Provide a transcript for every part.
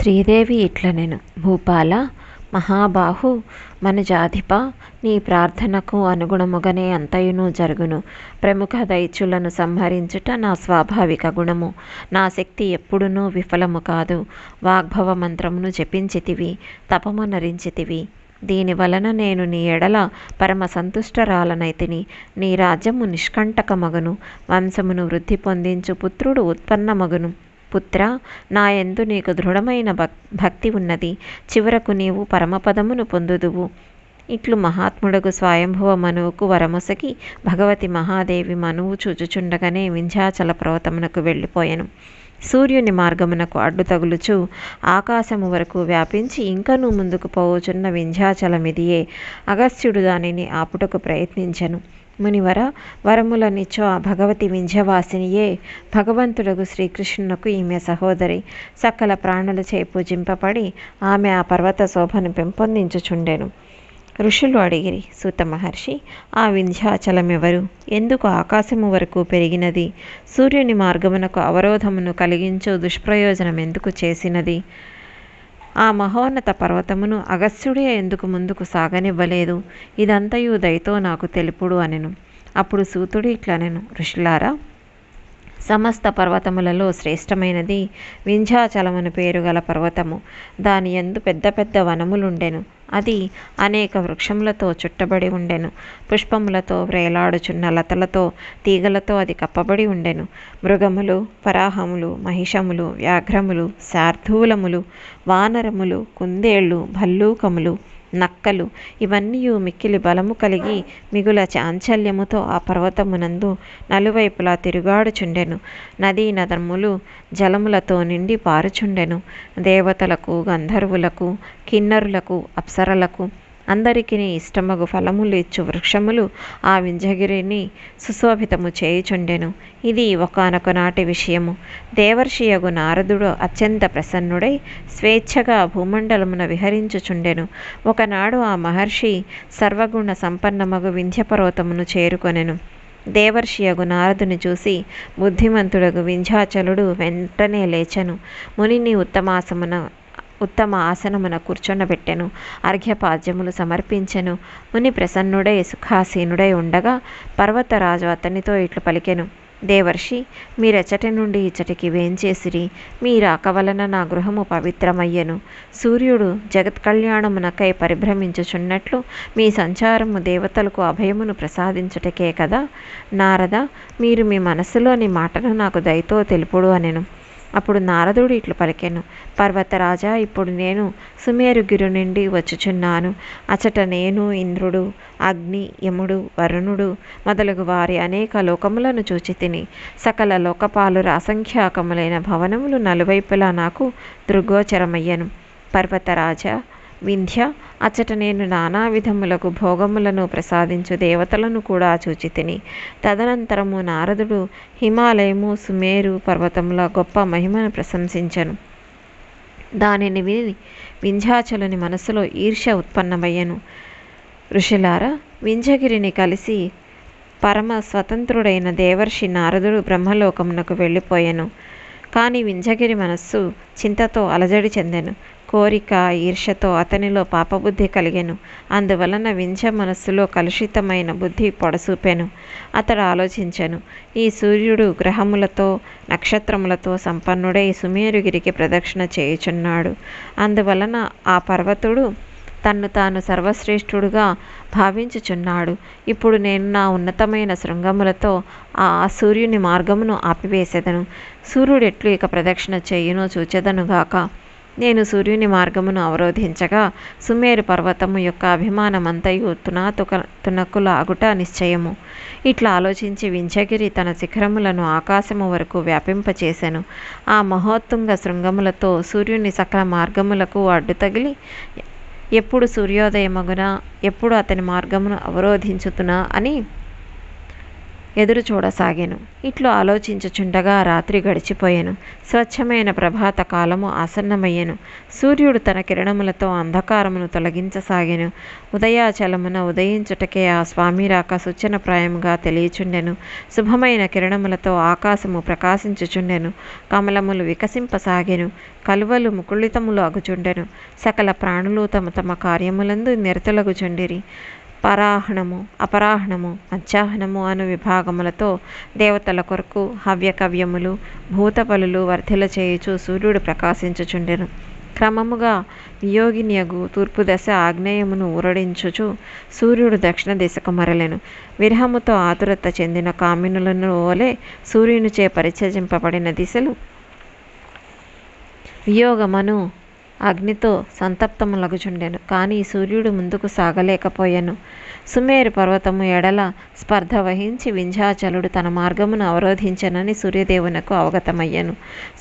శ్రీదేవి ఇట్లనెను. భూపాల మహాబాహు మన జాధిప నీ ప్రార్థనకు అనుగుణముగనే అంతయును జరుగును. ప్రముఖ దైత్యులను సంహరించుట నా స్వాభావిక గుణము. నా శక్తి ఎప్పుడునూ విఫలము కాదు. వాగ్భవ మంత్రమును జపించితివి తపము నరించితివి. దీని వలన నేను నీ ఎడల పరమ సంతుష్టరాలనైతిని. నీ రాజ్యము నిష్కంటకమగును. వంశమును వృద్ధి పొందించు పుత్రుడు ఉత్పన్నమగును. పుత్ర నా యందు నీకు దృఢమైన భక్ భక్తి ఉన్నది. చివరకు నీవు పరమపదమును పొందుదువు. ఇట్లు మహాత్ముడకు స్వయంభువ మనువుకు వరమొసకి భగవతి మహాదేవి మనువు చూచుచుండగానే వింధ్యాచల పర్వతమునకు వెళ్ళిపోయాను. సూర్యుని మార్గమునకు అడ్డు తగులుచు ఆకాశము వరకు వ్యాపించి ఇంకనూ ముందుకు పోవుచున్న వింధ్యాచలమిదియే అగస్త్యుడు దానిని ఆపుటకు ప్రయత్నించెను. మునివర వరములనిచ్చో ఆ భగవతి వింధ్యవాసినియే భగవంతుడగు శ్రీకృష్ణునకు ఈమె సహోదరి. సకల ప్రాణులచే పూజింపబడి ఆమె ఆ పర్వత శోభను పెంపొందించుచుండెను. ఋషులు అడిగిరి సూత మహర్షి ఆ వింధ్యాచలమెవరు? ఎందుకు ఆకాశము వరకు పెరిగినది? సూర్యుని మార్గమునకు అవరోధమును కలిగించు దుష్ప్రయోజనం ఎందుకు చేసినది? ఆ మహోన్నత పర్వతమును అగస్త్యుడే ఎందుకు ముందుకు సాగనివ్వలేదు? ఇదంతయు దయతో నాకు తెలుపుడు అనెను. అప్పుడు సూతుడు ఇట్లనెను. ఋషులారా సమస్త పర్వతములలో శ్రేష్టమైనది. వింధ్యాచలమును పేరు గల పర్వతము. దాని ఎందు పెద్ద పెద్ద వనములుండెను. అది అనేక వృక్షములతో చుట్టబడి ఉండెను. పుష్పములతో వ్రేలాడుచున్న లతలతో తీగలతో అది కప్పబడి ఉండెను. మృగములు పరాహములు మహిషములు వ్యాఘ్రములు శార్ధూలములు వానరములు కుందేళ్ళు భల్లూకములు నక్కలు. ఇవన్నీ మిక్కిలి బలము కలిగి మిగుల చాంచల్యముతో ఆ పర్వతమునందు నలువైపులా తిరుగాడుచుండెను. నదీ నదములు జలములతో నిండి పారుచుండెను. దేవతలకు గంధర్వులకు కిన్నరులకు అప్సరలకు అందరికీ ఇష్టమగు ఫలములు ఇచ్చు వృక్షములు ఆ వింజగిరిని సుశోభితము చేయుచుండెను. ఇది ఒకనొక నాటి విషయము. దేవర్షియగు నారదుడు అత్యంత ప్రసన్నుడై స్వేచ్ఛగా భూమండలమున విహరించుచుండెను. ఒకనాడు ఆ మహర్షి సర్వగుణ సంపన్నమగు వింధ్యపర్వతమును చేరుకొనెను. దేవర్షియగు నారదుని చూసి బుద్ధిమంతుడగు వింధ్యాచలుడు వెంటనే లేచెను. మునిని ఉత్తమాసమున ఉత్తమ ఆసనమున కూర్చొనబెట్టెను అర్ఘ్యపాద్యములు సమర్పించెను. ముని ప్రసన్నుడై సుఖాసీనుడై ఉండగా పర్వతరాజు అతనితో ఇట్లు పలికెను. దేవర్షి మీరెచ్చటి నుండి ఇచ్చటికి వేంచేసిరి మీ రాక వలన నా గృహము పవిత్రమయ్యను. సూర్యుడు జగత్ కళ్యాణమునకై పరిభ్రమించుచున్నట్లు మీ సంచారము దేవతలకు అభయమును ప్రసాదించుటకే కదా? నారద మీరు మీ మనసులోని మాటను నాకు దయతో తెలుపుడు అనెను. అప్పుడు నారదుడు ఇట్లు పలికెను పర్వతరాజా ఇప్పుడు నేను సుమేరుగిరి నుండి వచ్చుచున్నాను. అచట నేను ఇంద్రుడు అగ్ని యముడు వరుణుడు మొదలగు వారి అనేక లోకములను చూచి తిని సకల లోకపాలుర అసంఖ్యాకములైన భవనములు నలువైపులా నాకు దృగోచరమయ్యను పర్వతరాజా వింధ్య అచ్చట నేను నానా విధములకు భోగములను ప్రసాదించు దేవతలను కూడా చూచి తిని తదనంతరము నారదుడు హిమాలయము సుమేరు పర్వతముల గొప్ప మహిమను ప్రశంసించను. దానిని విని వింధ్యాచలుని మనసులో ఈర్ష్య ఉత్పన్నమయ్యను. ఋషులారా వింధ్యగిరిని కలిసి పరమ స్వతంత్రుడైన దేవర్షి నారదుడు బ్రహ్మలోకమునకు వెళ్ళిపోయెను. కానీ వింజగిరి మనస్సు చింతతో అలజడి చెందెను. కోరిక ఈర్ష్యతో అతనిలో పాపబుద్ధి కలిగెను. అందువలన వింజ మనస్సులో కలుషితమైన బుద్ధి పొడసూపెను. అతడు ఆలోచించెను. ఈ సూర్యుడు గ్రహములతో నక్షత్రములతో సంపన్నుడై సుమేరుగిరికి ప్రదక్షిణ చేయుచున్నాడు. అందువలన ఆ పర్వతుడు తన్ను తాను సర్వశ్రేష్ఠుడుగా భావించుచున్నాడు. ఇప్పుడు నేను నా ఉన్నతమైన శృంగములతో ఆ సూర్యుని మార్గమును ఆపివేసెదను. సూర్యుడు ఎట్లు ఇక ప్రదక్షిణ చేయునో చూచెదనుగాక నేను సూర్యుని మార్గమును అవరోధించగా సుమేరు పర్వతము యొక్క అభిమానమంతయు తునాతుక తునకులాగుట నిశ్చయము. ఇట్లా ఆలోచించి వింధ్యగిరి తన శిఖరములను ఆకాశము వరకు వ్యాపింపచేశాను ఆ మహోత్తుంగ శృంగములతో సూర్యుని సకల మార్గములకు అడ్డు తగిలి ఎప్పుడు సూర్యోదయమగున ఎప్పుడు అతని మార్గమును అవరోధించుతునా అని ఎదురు చూడసాగాను. ఇట్లు ఆలోచించుచుండగా రాత్రి గడిచిపోయాను. స్వచ్ఛమైన ప్రభాత కాలము ఆసన్నమయ్యాను. సూర్యుడు తన కిరణములతో అంధకారమును తొలగించసాగాను. ఉదయాచలమున ఉదయించుటకే ఆ స్వామి రాక సూచనప్రాయముగా తెలియచుండెను. శుభమైన కిరణములతో ఆకాశము ప్రకాశించుచుండెను. కమలములు వికసింపసాగాను. కలువలు ముకుళితములు అగుచుండెను. సకల ప్రాణులు తమ తమ కార్యములందు నిరతలగుచుండిరి. పరాహణము అపరాహణము మధ్యాహ్నము అను విభాగములతో దేవతల కొరకు హవ్యకవ్యములు భూతపలులు వర్ధిల చేయుచు సూర్యుడు ప్రకాశించుచుండెను. క్రమముగా వియోగినియగు తూర్పు దశ ఆగ్నేయమును ఊరడించుచు సూర్యుడు దక్షిణ దిశకు మరలెను. విరహముతో ఆతురత చెందిన కామినులను ఓలే సూర్యునిచే పరిచయింపబడిన దిశలు. వియోగమను అగ్నితో సంతప్తములగుచుండెను కానీ సూర్యుడు ముందుకు సాగలేకపోయాను. సుమేరు పర్వతము ఎడల స్పర్ధ వహించి వింధ్యాచలుడు తన మార్గమును అవరోధించనని సూర్యదేవునకు అవగతమయ్యను.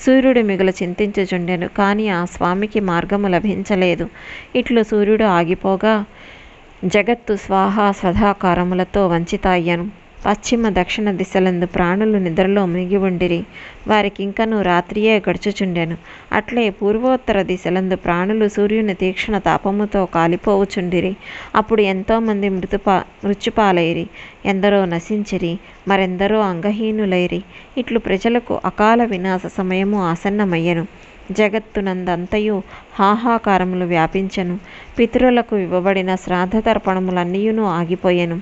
సూర్యుడు మిగులు చింతించుచుండెను కానీ ఆ స్వామికి మార్గము లభించలేదు. ఇట్లు సూర్యుడు ఆగిపోగా జగత్తు స్వాహా సదాకారములతో వంచితాయ్యను. పశ్చిమ దక్షిణ దిశలందు ప్రాణులు నిద్రలో మునిగి ఉండిరి. వారికింకను రాత్రియే గడుచుచుండెను. అట్లే పూర్వోత్తర దిశలందు ప్రాణులు సూర్యుని తీక్షణ తాపముతో కాలిపోవుచుండిరి. అప్పుడు ఎంతోమంది మృతుపా మృత్యుపాలైరి. ఎందరో నశించిరి మరెందరో అంగహీనులైరి. ఇట్లు ప్రజలకు అకాల వినాశ సమయము ఆసన్నమయ్యను. జగత్తునందంతయు హాహాకారములు వ్యాపించెను. పితరులకు ఇవ్వబడిన శ్రాద్ధ తర్పణములన్నీయును ఆగిపోయెను.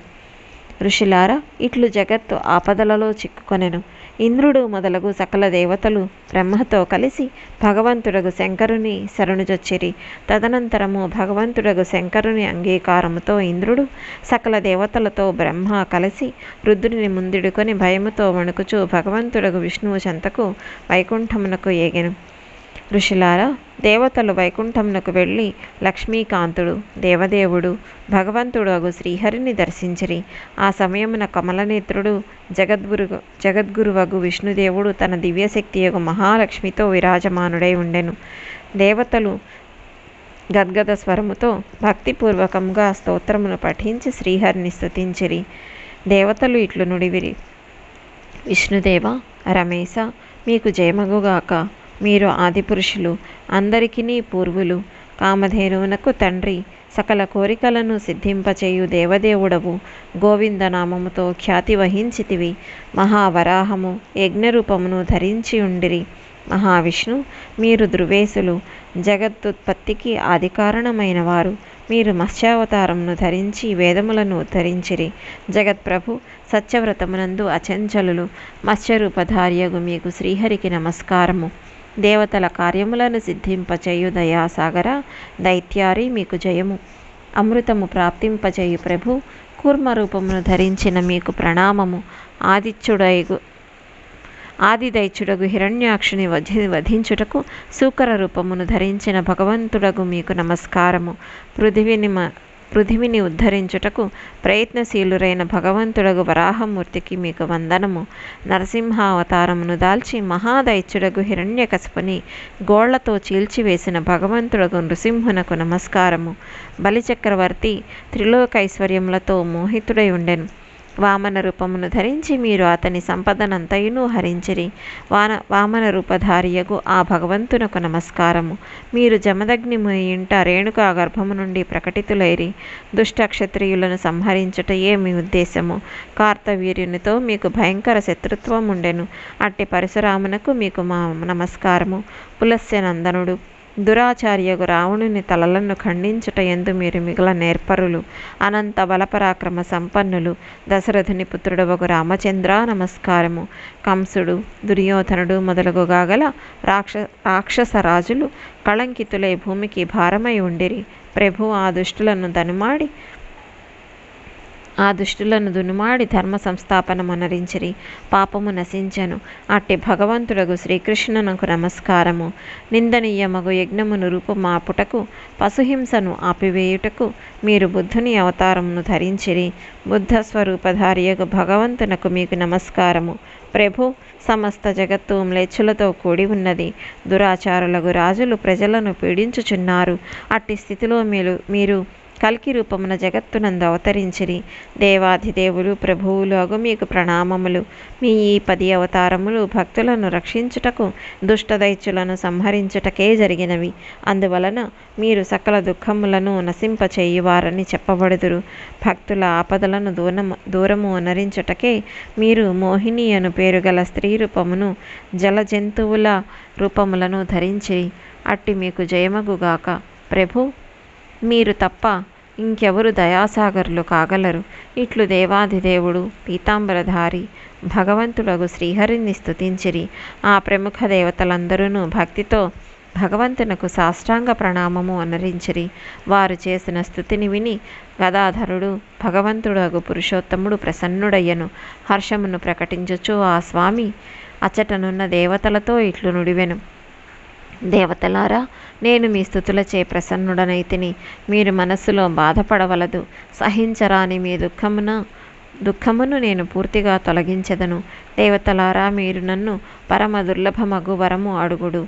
ఋషులారా ఇట్లు జగత్తు ఆపదలలో చిక్కుకొనెను. ఇంద్రుడు మొదలగు సకల దేవతలు బ్రహ్మతో కలిసి భగవంతుడగు శంకరుని శరణుజొచ్చిరి. తదనంతరము భగవంతుడగు శంకరుని అంగీకారముతో ఇంద్రుడు సకల దేవతలతో బ్రహ్మ కలిసి రుద్రుని ముందుడుకొని భయముతో వణుకుచూ భగవంతుడగు విష్ణువు చెంతకు వైకుంఠమునకు ఏగెను. ఋషులారా దేవతలు వైకుంఠంనకు వెళ్ళి లక్ష్మీకాంతుడు దేవదేవుడు భగవంతుడు అగు శ్రీహరిని దర్శించిరి. ఆ సమయమున కమలనేత్రుడు జగద్గురు జగద్గురువగు విష్ణుదేవుడు తన దివ్యశక్తి యొక్క మహాలక్ష్మితో విరాజమానుడై ఉండెను. దేవతలు గద్గద స్వరముతో భక్తిపూర్వకంగా స్తోత్రమును పఠించి శ్రీహరిని స్థుతించిరి దేవతలు ఇట్లు నుడివిరి. విష్ణుదేవ రమేశ మీకు జయమగుగాక. మీరు ఆదిపురుషులు అందరికినీ పూర్వులు. కామధేనువునకు తండ్రి సకల కోరికలను సిద్ధింపచేయు దేవదేవుడవు. గోవిందనామముతో ఖ్యాతి వహించితివి. మహావరాహము యజ్ఞరూపమును ధరించి ఉండిరి. మహావిష్ణు మీరు ధృవేశులు. జగత్తుత్పత్తికి ఆదికారణమైన వారు మీరు మత్స్యావతారమును ధరించి వేదములను ఉద్ధరించిరి. జగత్ప్రభు సత్యవ్రతమునందు అచంచలులు. మత్స్యరూపధార్యగు మీకు శ్రీహరికి నమస్కారము. దేవతల కార్యములను సిద్ధింపచేయు దయాసాగర దైత్యారి మీకు జయము. అమృతము ప్రాప్తింపచేయు ప్రభు కూర్మ రూపమును ధరించిన మీకు ప్రణామము. ఆదిత్యుడైగు ఆదిదైత్యుడగు హిరణ్యాక్షుని వధి వధించుటకు సూకర రూపమును ధరించిన భగవంతుడగు మీకు నమస్కారము. పృథివిని పృథివిని ఉద్ధరించుటకు ప్రయత్నశీలురైన భగవంతుడగు వరాహమూర్తికి మీకు వందనము. నరసింహావతారమును దాల్చి మహాదైత్యుడగు హిరణ్యకశపుని గోళ్ళతో చీల్చివేసిన భగవంతుడగు నృసింహునకు నమస్కారము. బలిచక్రవర్తి త్రిలోకైశ్వర్యములతో మోహితుడై ఉండెను. వామన రూపమును ధరించి మీరు అతని సంపదనంతయును హరించిరి. వాన వామన రూపధారియగు ఆ భగవంతునకు నమస్కారము. మీరు జమదగ్ని ఇంట రేణుకా గర్భము నుండి ప్రకటితులైరి. దుష్టక్షత్రియులను సంహరించుట సంహరించుటయే మీ ఉద్దేశము. కార్తవీర్యునితో మీకు భయంకర శత్రుత్వం ఉండెను అట్టి పరశురామునకు మీకు మా నమస్కారము. పులస్య నందనుడు. దురాచార్యగు రావణుని తలలను ఖండించుట ఎందు మీరు మిగల నేర్పరులు అనంత బలపరాక్రమ సంపన్నులు దశరథుని పుత్రుడవగు రామచంద్ర నమస్కారము. కంసుడు దుర్యోధనుడు మొదలగుగా గల రాక్ష రాక్షస రాజులు కళంకితులై భూమికి భారమై ఉండిరి. ప్రభు ఆ దుష్టులను దనుమాడి ఆ దుష్టులను దునుమాడి ధర్మ సంస్థాపనమనరించిరి పాపము నశించను. అట్టి భగవంతుడగు శ్రీకృష్ణునకు నమస్కారము. నిందనీయమగు యజ్ఞమును రూపుమాపుటకు పశుహింసను ఆపివేయుటకు మీరు బుద్ధుని అవతారమును ధరించిరి. బుద్ధ స్వరూపధారియగు భగవంతునకు మీకు నమస్కారము. ప్రభు సమస్త జగత్తు మ్లేచ్చులతో కూడి ఉన్నది. దురాచారులకు రాజులు ప్రజలను పీడించుచున్నారు. అట్టి స్థితిలో మీరు మీరు కల్కి రూపమున జగత్తునందు అవతరించిరి. దేవాధిదేవులు ప్రభువులు అగు మీకు ప్రణామములు. మీ ఈ పది అవతారములు భక్తులను రక్షించుటకు దుష్టదైత్యులను సంహరించుటకే జరిగినవి. అందువలన మీరు సకల దుఃఖములను నశింపచేయువారని చెప్పబడుదురు. భక్తుల ఆపదలను దూరము దూరము అనరించుటకే మీరు మోహిని అను పేరు గల స్త్రీ రూపమును జల జంతువుల రూపములను ధరించి అట్టి మీకు జయమగుగాక. ప్రభు మీరు తప్ప ఇంకెవరు దయాసాగర్లు కాగలరు. ఇట్లు దేవాధిదేవుడు పీతాంబరధారి భగవంతుడగు శ్రీహరిని స్థుతించిరి ఆ ప్రముఖ దేవతలందరూ భక్తితో భగవంతునకు సాష్టాంగ ప్రణామము అనరించిరి. వారు చేసిన స్థుతిని విని గదాధరుడు భగవంతుడగు పురుషోత్తముడు ప్రసన్నుడయ్యను. హర్షమును ప్రకటించుచు ఆ స్వామి అచ్చటనున్న దేవతలతో ఇట్లు నుడివెను. దేవతలారా నేను మీ స్థుతులచే ప్రసన్నుడనైతిని. మీరు మనస్సులో బాధపడవలదు. సహించరాని మీ దుఃఖమున దుఃఖమును నేను పూర్తిగా తొలగించెదను. దేవతలారా మీరు నన్ను పరమ దుర్లభమగు వరము అడుగుడు.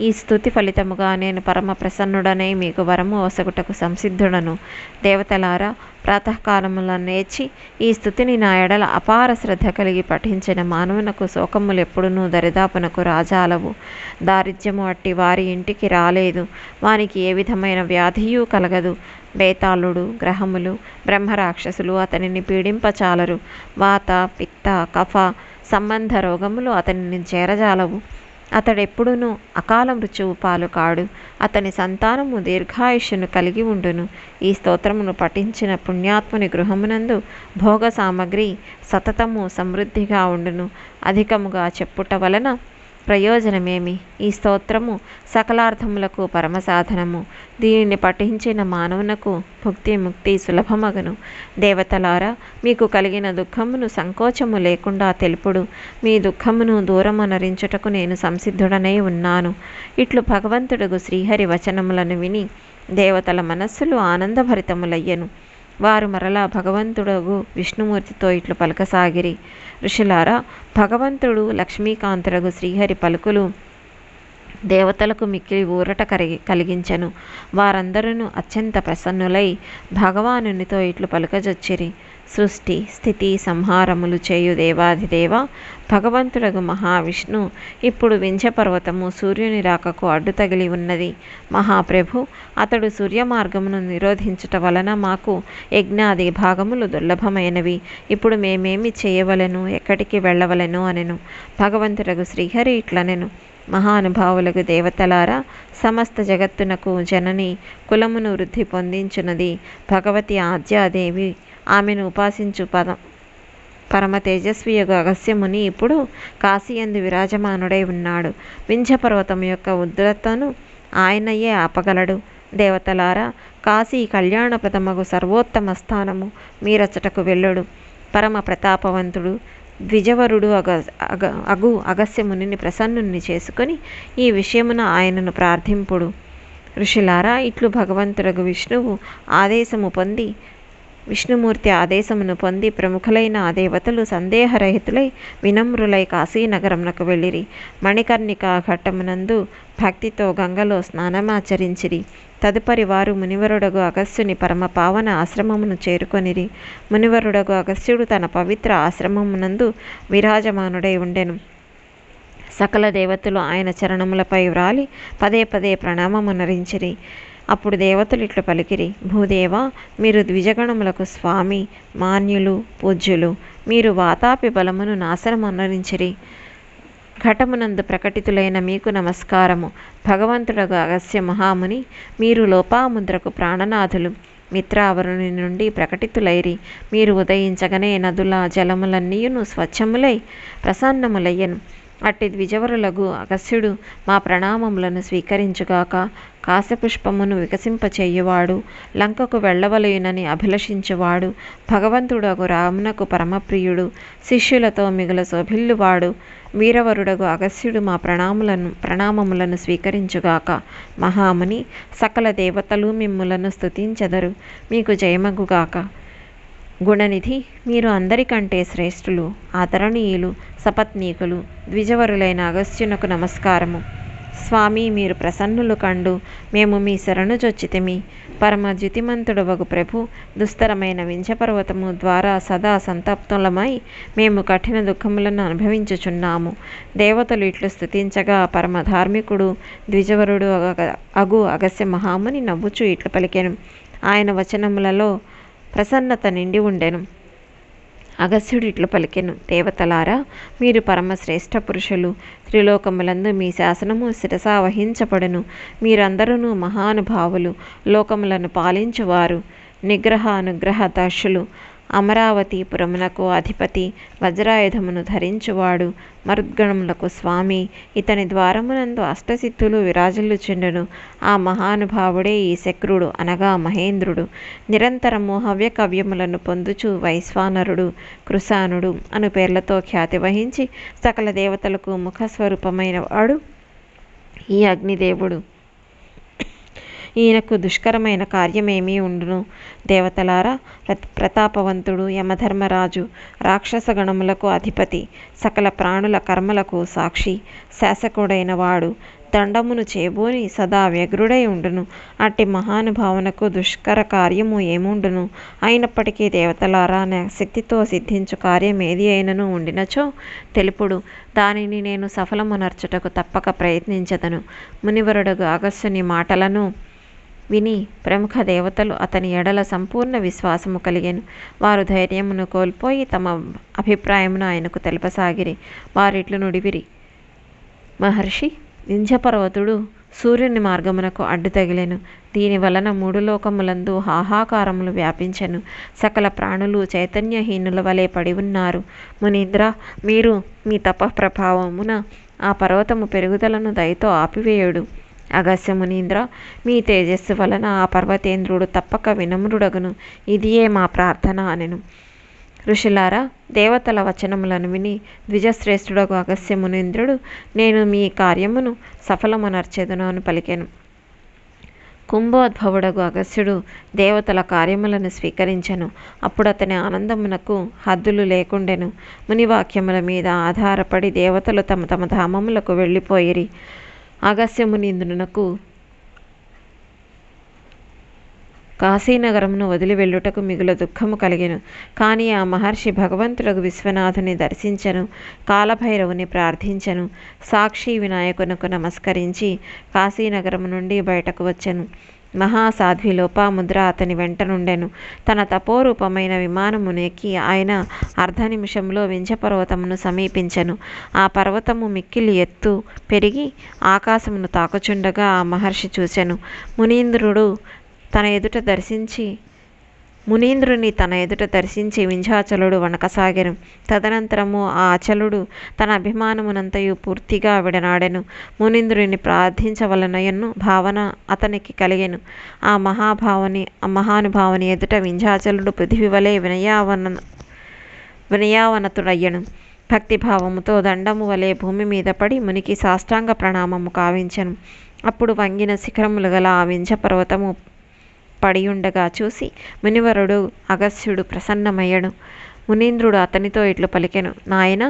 ఈ స్థుతి ఫలితముగా నేను పరమ ప్రసన్నుడనై మీకు వరము ఒసగుటకు సంసిద్ధుడను. దేవతలారా ప్రాతకాలముల నేర్చి ఈ స్థుతిని నా ఎడల అపార శ్రద్ధ కలిగి పఠించిన మానవునకు శోకములు ఎప్పుడునూ దరిదాపునకు రాజాలవు. దారిద్ర్యము అట్టి వారి ఇంటికి రాలేదు. వానికి ఏ విధమైన వ్యాధియూ కలగదు. బేతాళుడు గ్రహములు బ్రహ్మరాక్షసులు అతనిని పీడింపచాలరు. వాత పిత్త కఫ సంబంధ రోగములు అతనిని చేరజాలవు. అతడెప్పుడునూ అకాల మృత్యువు పాలు కాడు. అతని సంతానము దీర్ఘాయుష్యును కలిగి ఉండును. ఈ స్తోత్రమును పఠించిన పుణ్యాత్ముని గృహమునందు భోగ సామగ్రి సతతము సమృద్ధిగా ఉండును. అధికముగా చెప్పుట వలన ప్రయోజనమేమి? ఈ స్తోత్రము సకలార్థములకు పరమసాధనము. దీనిని పఠించిన మానవునకు భుక్తి ముక్తి సులభమగను. దేవతలారా మీకు కలిగిన దుఃఖమును సంకోచము లేకుండా తెలుపుడు. మీ దుఃఖమును దూరమనరించుటకు నేను సంసిద్ధుడనై ఉన్నాను. ఇట్లు భగవంతుడుగు శ్రీహరి వచనములను విని దేవతల మనస్సులు ఆనందభరితములయ్యను. వారు మరలా భగవంతుడగు విష్ణుమూర్తితో ఇట్లు పలకసాగిరి. ఋషులారా భగవంతుడు లక్ష్మీకాంతరగు శ్రీహరి పలుకులు దేవతలకు మిక్కిలి ఊరట కరిగి కలిగించెను. వారందరూ అత్యంత ప్రసన్నులై భగవానునితో ఇట్లు పలుకజొచ్చిరి. సృష్టి స్థితి సంహారములు చేయు దేవాధిదేవ భగవంతుడగు మహావిష్ణు. ఇప్పుడు వింధ్యపర్వతము సూర్యుని రాకకు అడ్డు తగిలి ఉన్నది. మహాప్రభు అతడు సూర్య మార్గమును నిరోధించుట వలన మాకు యజ్ఞాది భాగములు దుర్లభమైనవి. ఇప్పుడు మేమేమి చేయవలెను? ఎక్కడికి వెళ్ళవలెను? అనెను. భగవంతుడగు శ్రీహరి ఇట్లనెను. మహానుభావులకు దేవతలారా సమస్త జగత్తునకు జనని కులమును వృద్ధి పొందించున్నది భగవతి ఆద్యాదేవి ఆమెను ఉపాసించు పదం. పరమ తేజస్వియగు అగస్యముని ఇప్పుడు కాశీయందు విరాజమానుడై ఉన్నాడు. వింధ్యపర్వతం యొక్క ఉద్రతను ఆయనయే ఆపగలడు. దేవతలారా కాశీ కళ్యాణప్రదమగు సర్వోత్తమ స్థానము మీరచ్చటకు వెళ్ళుడు. పరమ ప్రతాపవంతుడు ద్విజవరుడు అగ అగ అగు అగస్యమునిని ప్రసన్నుని చేసుకొని ఈ విషయమున ఆయనను ప్రార్థింపుడు. ఋషులారా ఇట్లు భగవంతుడగు విష్ణువు ఆదేశము పొంది విష్ణుమూర్తి ఆదేశమును పొంది ప్రముఖులైన ఆ దేవతలు సందేహరహితులై వినమ్రులై కాశీనగరమునకు వెళ్ళిరి. మణికర్ణిక ఘట్టమునందు భక్తితో గంగలో స్నానమాచరించిరి. తదుపరి వారు మునివరుడగు అగస్త్యుని పరమ పావన ఆశ్రమమును చేరుకొనిరి. మునివరుడగు అగస్త్యుడు తన పవిత్ర ఆశ్రమమునందు విరాజమానుడై ఉండెను. సకల దేవతలు ఆయన చరణములపై వ్రాలి పదే పదే ప్రణామమునరించిరి. అప్పుడు దేవతలు ఇట్లు పలికిరి భూదేవ మీరు ద్విజగణములకు స్వామి మాన్యులు పూజ్యులు మీరు వాతాపి బలమును నాశనమనరించిరి ఘటమునందు ప్రకటితులైన మీకు నమస్కారము. భగవంతుడగు అగస్య మహాముని మీరు లోపాముద్రకు ప్రాణనాథులు. మిత్రావరుని నుండి ప్రకటితులైరి. మీరు ఉదయించగనే నదుల జలములన్నీయును స్వచ్ఛములై ప్రసన్నములయ్యను. అట్టి ద్విజవరులగు అగస్యుడు మా ప్రణామములను స్వీకరించుగాక కాశపుష్పమును వికసింపచేయువాడు లంకకు వెళ్ళవలయునని అభిలషించువాడు భగవంతుడగు రామునకు పరమప్రియుడు శిష్యులతో మిగుల శోభిల్లువాడు వీరవరుడగు అగస్యుడు మా ప్రణాములను ప్రణామములను స్వీకరించుగాక మహాముని సకల దేవతలు మిమ్ములను స్తుతించెదరు మీకు జయమగుగాక. గుణనిధి మీరు అందరికంటే శ్రేష్ఠులు ఆదరణీయులు సపత్నీకులు ద్విజవరులైన అగస్త్యునకు నమస్కారము. స్వామి మీరు ప్రసన్నులు కండు మేము మీ శరణు జొచ్చితిమి. పరమ ద్యుతిమంతుడు వగు ప్రభు దుస్తరమైన వింఛపర్వతము ద్వారా సదా సంతప్తులమై మేము కఠిన దుఃఖములను అనుభవించుచున్నాము. దేవతలు ఇట్లు స్థుతించగా పరమ ధార్మికుడు ద్విజవరుడు అగు అగస్య మహాముని నవ్వుచు ఇట్లు పలికెను. ఆయన వచనములలో ప్రసన్నత నిండి ఉండెను. అగస్యుడు ఇట్లు పలికెను దేవతలారా మీరు పరమ శ్రేష్ఠ పురుషులు. త్రిలోకములందు మీ శాసనము శిరసావహించబడును మీరందరూ మహానుభావులు. లోకములను పాలించువారు. నిగ్రహానుగ్రహ దర్శులు అమరావతిపురమునకు అధిపతి వజ్రాయుధమును ధరించువాడు. మరుద్గణములకు స్వామి. ఇతని ద్వారమునందు అష్టసిద్ధులు చెండును. ఆ మహానుభావుడే ఈ శక్రుడు అనగా మహేంద్రుడు. నిరంతరము హవ్య కవ్యములను పొందుచు వైశ్వానరుడు కృశానుడు అను పేర్లతో ఖ్యాతి వహించి సకల దేవతలకు ముఖస్వరూపమైన వాడు ఈ అగ్నిదేవుడు. ఈయనకు దుష్కరమైన కార్యమేమీ ఉండును. దేవతలారా ప్రతాపవంతుడు యమధర్మరాజు రాక్షస గణములకు అధిపతి సకల ప్రాణుల కర్మలకు సాక్షి శాసకుడైన వాడు దండమును చేబూని సదా వ్యగ్రుడై ఉండును. అట్టి మహానుభావనకు దుష్కర కార్యము ఏముండును? అయినప్పటికీ దేవతలారా నా శక్తితో సిద్ధించు కార్యం ఏది అయినను ఉండినచో తెలుపుడు. దానిని నేను సఫలమునర్చుటకు తప్పక ప్రయత్నించదను. మునివరుడు అగస్సుని మాటలను విని ప్రముఖ దేవతలు అతని ఎడల సంపూర్ణ విశ్వాసము కలిగాను. వారు ధైర్యమును కోల్పోయి తమ అభిప్రాయమును ఆయనకు తెలపసాగిరి. వారిట్లు నుడివిరి. మహర్షి వింధ్యపర్వతుడు సూర్యుని మార్గమునకు అడ్డు తగిలేను. దీని వలన మూడు లోకములందు హాహాకారములు వ్యాపించెను. సకల ప్రాణులు చైతన్యహీనుల వలె పడి ఉన్నారు. మునీంద్ర మీరు మీ తప ప్రభావమున ఆ పర్వతము పెరుగుదలను దయతో ఆపివేయుడు. అగస్య మునీంద్ర మీ తేజస్సు వలన ఆ పర్వతేంద్రుడు తప్పక వినమ్రుడగును. ఇదియే మా ప్రార్థన అనెను. ఋషులారా దేవతల వచనములను విని ద్విజశ్రేష్ఠుడగు అగస్య మునీంద్రుడు నేను మీ కార్యమును సఫలమునర్చెదను అని పలికెను. కుంభోద్భవుడగు అగస్యుడు దేవతల కార్యములను స్వీకరించెను. అప్పుడు అతని ఆనందమునకు హద్దులు లేకుండెను. మునివాక్యముల మీద ఆధారపడి దేవతలు తమ తమ ధామములకు వెళ్ళిపోయిరి. అగస్య కాశీనగరమును వదిలి వెళ్ళుటకు మిగుల దుఃఖము కలిగెను. కానీ ఆ మహర్షి భగవంతుడకు విశ్వనాథుని దర్శించను. కాలభైరవుని ప్రార్థించెను. సాక్షి వినాయకునకు నమస్కరించి కాశీనగరము నుండి బయటకు వచ్చెను. మహాసాధ్వి లోపాముద్ర అతని వెంట నుండెను. తన తపోరూపమైన విమానమునెక్కి ఆయన అర్ధ నిమిషంలో వింధ్యపర్వతమును సమీపించెను. ఆ పర్వతము మిక్కిలి ఎత్తు పెరిగి ఆకాశమును తాకుచుండగా ఆ మహర్షి చూచెను. మునీంద్రుడు తన ఎదుట దర్శించి మునీంద్రుని తన ఎదుట దర్శించి వింధ్యాచలుడు వణకసాగెను తదనంతరము ఆ అచలుడు తన అభిమానమునంతయు పూర్తిగా విడనాడెను. మునీంద్రుని ప్రార్థించవలనయన్ను భావన అతనికి కలిగెను. ఆ మహాభావని ఆ మహానుభావుని ఎదుట వింధ్యాచలుడు పృథివి వలె వినయావన వినయావనతుడయ్యను. భక్తిభావముతో దండము వలె భూమి మీద పడి మునికి సాష్టాంగ ప్రణామము కావించెను. అప్పుడు వంగిన శిఖరములు గల ఆ వింధ్య పర్వతము పడియుండగా చూసి మునివరుడు అగస్యుడు ప్రసన్నమయ్యను మునీంద్రుడు అతనితో ఇట్లు పలికెను నాయన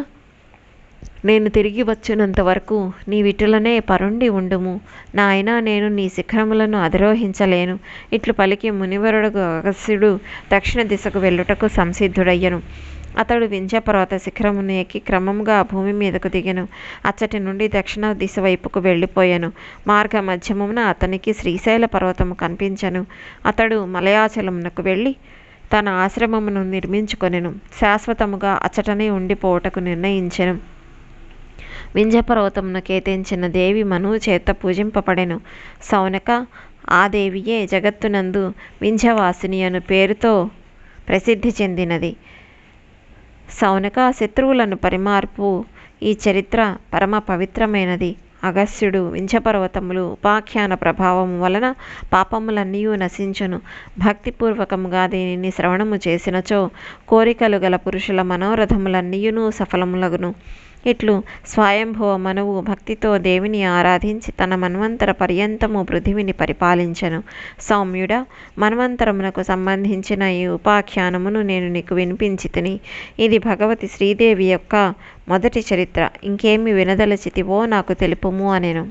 నేను తిరిగి వచ్చినంత వరకు నీ విటులనే పరుండి ఉండుము. నాయన నేను నీ శిఖరములను అధిరోహించలేను ఇట్లు పలికి మునివరుడు అగస్యుడు దక్షిణ దిశకు వెళ్ళుటకు సంసిద్ధుడయ్యను. అతడు వింజపర్వత శిఖరమును ఎక్కి క్రమంగా భూమి మీదకు దిగెను. అచ్చటి నుండి దక్షిణ దిశ వైపుకు వెళ్ళిపోయాను. మార్గ మధ్యమున అతనికి శ్రీశైల పర్వతము కనిపించెను. అతడు మలయాచలమునకు వెళ్ళి తన ఆశ్రమమును నిర్మించుకొనెను. శాశ్వతముగా అచ్చటనే ఉండిపోవుటకు నిర్ణయించెను. వింధ్యపర్వతమును కేతించిన దేవి మనువు చేత పూజింపబడెను. సౌనక ఆ దేవియే జగత్తునందు వింధ్యవాసిని అను పేరుతో ప్రసిద్ధి చెందినది. సౌనక శత్రువులను పరిమార్పు. ఈ చరిత్ర పరమ పవిత్రమైనది. అగస్త్యుడు వింఛపర్వతములు ఉపాఖ్యాన ప్రభావము వలన పాపములన్నీ నశించును. భక్తిపూర్వకముగా దీనిని శ్రవణము చేసినచో కోరికలు గల పురుషుల మనోరథములన్నీయును సఫలములగును. ఇట్లు స్వయంభవ మనవు భక్తితో దేవిని ఆరాధించి తన మన్వంతర పర్యంతము పృథివిని పరిపాలించను. సౌమ్యుడ మన్వంతరమునకు సంబంధించిన ఈ ఉపాఖ్యానమును నేను నీకు వినిపించి తిని ఇది భగవతి శ్రీదేవి యొక్క మొదటి చరిత్ర. ఇంకేమి వినదలచితివో నాకు తెలుపుము అనెను.